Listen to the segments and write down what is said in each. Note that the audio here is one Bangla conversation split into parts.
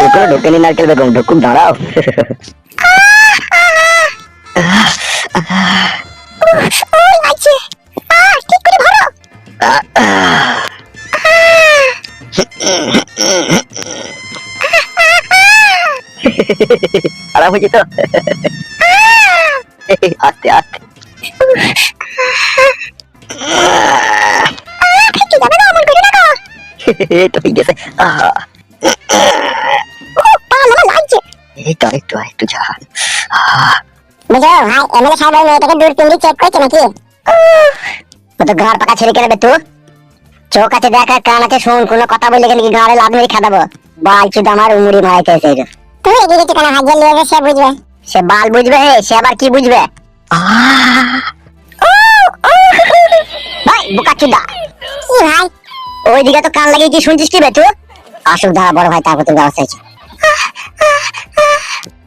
এখনও ঢোকেনি নারকেল বেগম দাঁড়াও ঠিক হয়েছে তো আস্তে আস্তে না গো এই তো গেছে আহা, ও পাল আমার লাগছে এই তো একটু একটু ঝাল বুঝো ভাই এমএলএ সাহেব ওই মেয়েটাকে দূর তিনটি চেক করেছে নাকি? ও তো ঘর পাকা ছেড়ে কেন তুই? চোখ আছে দেখ আর কান আছে শুন কোনো কথা বললে নাকি গাড়ে লাভ মেরে খাদাবো বাল চুদ আমার উমুড়ি মারাইতে এসে তুমি এগিয়ে কেন ভাই যে লিয়ে সে বুঝবে। সে বাল বুঝবে হে সে আবার কি বুঝবে? ভাই বোকা চুদা কি ভাই? ওই তো কান লাগিয়ে কি শুনছিস কি বে তুই? আসুক দাঁড়া বড় ভাই তারপর তোর ব্যবস্থা হয়েছে।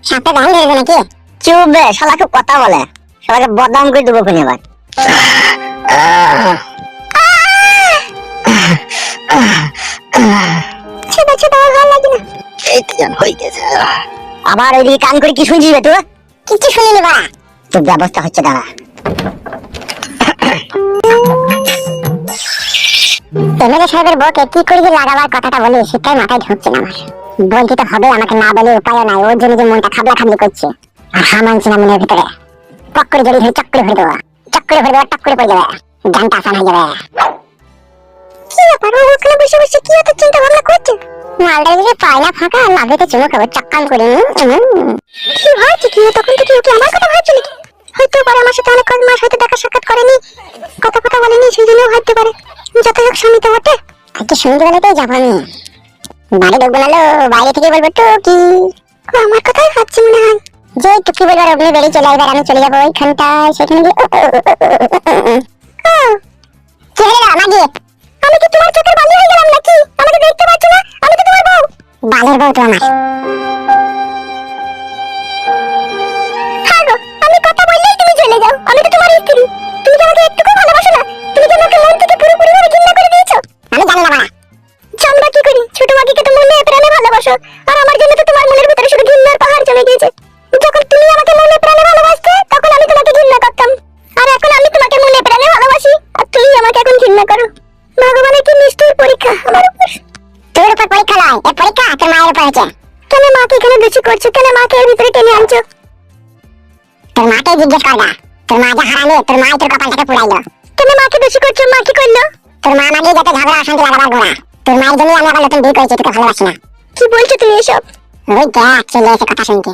সাপে গান ধরবে নাকি? চুপ বে শালা খুব কথা বলে। শালাকে বদনাম করে দেবো খুনি আবার। ছোট ছোট আমার ভালো লাগে এই তো জান গেছে। আবার ওইদিকে কান করে কি শুনছিস বে তুই? কিছু শুনিনি বাড়া। তোর ব্যবস্থা হচ্ছে দাঁড়া। এমএলএ সাহেবের বউকে কি করে যে লাগাবার কথাটা বলি সেটাই মাথায় ঢুকছে না আমার। বলতে তো হবে আমাকে না বলে উপায় নাই ওর জন্য যে মনটা খাবলা খাবলি করছে। আর হা মানছে না মনের ভিতরে। পক করে জড়িয়ে ধরে চক করে ভরে দেবো। চক করে ভরে দেবো টক করে পড়ে যাবে। গানটা আসান হয়ে যাবে। কি ব্যাপার? ও ওখানে বসে বসে কি এত চিন্তা ভাবনা করছে? মালটা যদি না ফাঁকা খাব করে উম, কি কি? তখন ওকে আমার কথা হয়তো পারে আমার সাথে অনেক মাস হয়তো দেখা সাক্ষাৎ করেনি কথা কথা বলেনি সেই জন্য ভাবতে পারে। যত হোক স্বামী বটে আজকে সন্ধ্যেবেলাতেই যাব আমি? বাড়ি ঢুকবো নালো বাইরে থেকে বলব, টুকি। আমার কথাই ভাবছি মনে হয়। যে টুকি বলবার অগ্নি বেরিয়ে চলে আসবার আমি চলে যাব ওইখানটায় সেখানে গিয়ে আমি কি তোমার দেখতে পাচ্ছ না? আমি তো তোমার বালের বউ তো আমার। আর আমার জন্য তো তোমার মনের ভিতরে শুধু ঘৃণার পাহাড় জমে গিয়েছে। যখন তুমি আমাকে মনে প্রাণে ভালোবাসতে তখন আমি তোমাকে ঘৃণা করতাম। আর এখন আমি তোমাকে মনে প্রাণে ভালোবাসি আর তুমি আমাকে এখন ঘৃণা করো। ভগবানের কি নিষ্ঠুর পরীক্ষা আমার উপর? তোর উপর পরীক্ষা নয় এ পরীক্ষা তোর মায়ের উপর হয়েছে। কেন মাকে এখানে বেশি করছ? কেন মাকে এর ভিতরে টেনে আনছো? তোর মাকে জিজ্ঞেস কর না তোর মা যা হারালে তোর মাই তোর কপালটাকে পুড়াইলো কেন মাকে বেশি করছ? মা কি করল? তোর মা মাগিয়ে যাতে ঝগড়া অশান্তি লাগাবার গোড়া। তোর মায়ের জন্য আমি আবার নতুন বিয়ে করেছি তোকে ভালোবাসি না। কি বলছো তুমি এসব? ওই দেখ চলে এসে কথা শুনতে